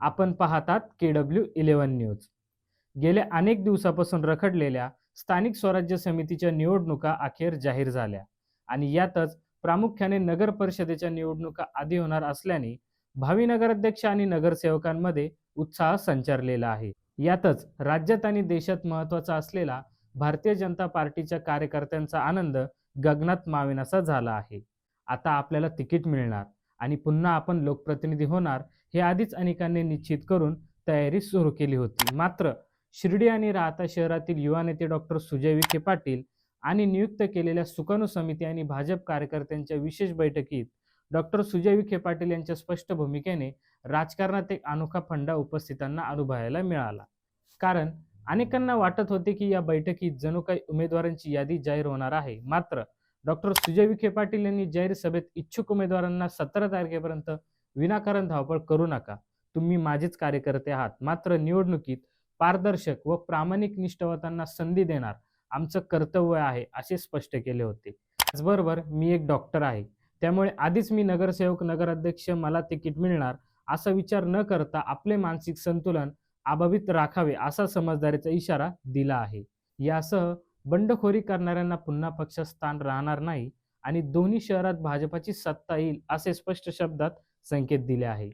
आपण पाहतात के W eleven news. गेल्या अनेक दिवसापासून रखडलेल्या स्थानिक स्वराज्य समितीच्या निवडणुका अखेर जाहीर झाल्या आणि यातच प्रामुख्याने नगर परिषदेच्या निवडणुका आधी होणार असल्याने भावी नगराध्यक्ष आणि नगरसेवकांमध्ये उत्साह संचारलेला आहे. यातच राज्यात आणि देशात महत्त्वाचा असलेला भारतीय जनता पार्टीच्या कार्यकर्त्यांचा आनंद गगनात मावेनासा झाला आहे. आता आपल्याला तिकीट मिळणार आणि पुन्हा आपण लोकप्रतिनिधी होणार हे आधीच अनेकांनी निश्चित करून तयारी सुरू केली होती. मात्र शिर्डी आणि राहता शहरातील युवा नेते डॉक्टर सुजय विखे पाटील आणि नियुक्त केलेल्या सुकाणू समिती आणि भाजप कार्यकर्त्यांच्या विशेष बैठकीत डॉक्टर सुजय विखे पाटील यांच्या स्पष्ट भूमिकेने राजकारणात एक अनोखा फंडा उपस्थितांना अनुभवायला मिळाला. कारण अनेकांना वाटत होते की या बैठकीत जणू काही उमेदवारांची यादी जाहीर होणार आहे. मात्र डॉक्टर सुजय विखे पाटील यांनी जाहीर सभेत इच्छुक उमेदवारांना सतरा तारखेपर्यंत विनाकारण धावपळ करू नका. तुम्ही माझेच कार्यकर्ते आहात. मात्र निवडणुकीत पारदर्शक व प्रामाणिक निष्ठावतांना संधी देणार आमचं कर्तव्य आहे असे स्पष्ट केले होते. त्याचबरोबर मी एक डॉक्टर आहे. त्यामुळे आधीच मी नगरसेवक नगराध्यक्ष मला तिकीट मिळणार असा विचार न करता आपले मानसिक संतुलन अबाधित राखावे असा समजदारीचा इशारा दिला आहे. यासह बंडखोरी करणाऱ्यांना पुन्हा पक्षात स्थान राहणार नाही आणि दोन्ही शहरात भाजपाची सत्ता येईल असे स्पष्ट शब्दात संकेत दिले आहे.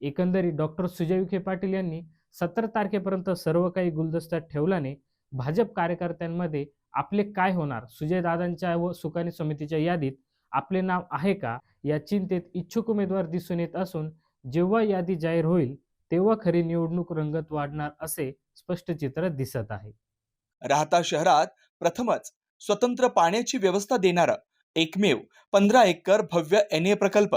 एकंदरीत डॉक्टर सुजय विखे पाटील यांनी सतरा तारखेपर्यंत सर्व काही गुलदस्त्यात ठेवल्याने भाजप कार्यकर्त्यांमध्ये आपले काय होणार? सुजयदादांच्या व सुकानी समितीच्या यादीत आपले नाव आहे का? या चिंतेत इच्छुक उमेदवार दिसून येत असून जेव्हा यादी जाहीर होईल तेव्हा खरी निवडणूक रंगत वाढणार असे स्पष्ट चित्र दिसत आहे. राहता शहरात प्रथमच स्वतंत्र पाण्याची व्यवस्था देणारं एकमेव पंधरा एकर भव्य एन ए प्रकल्प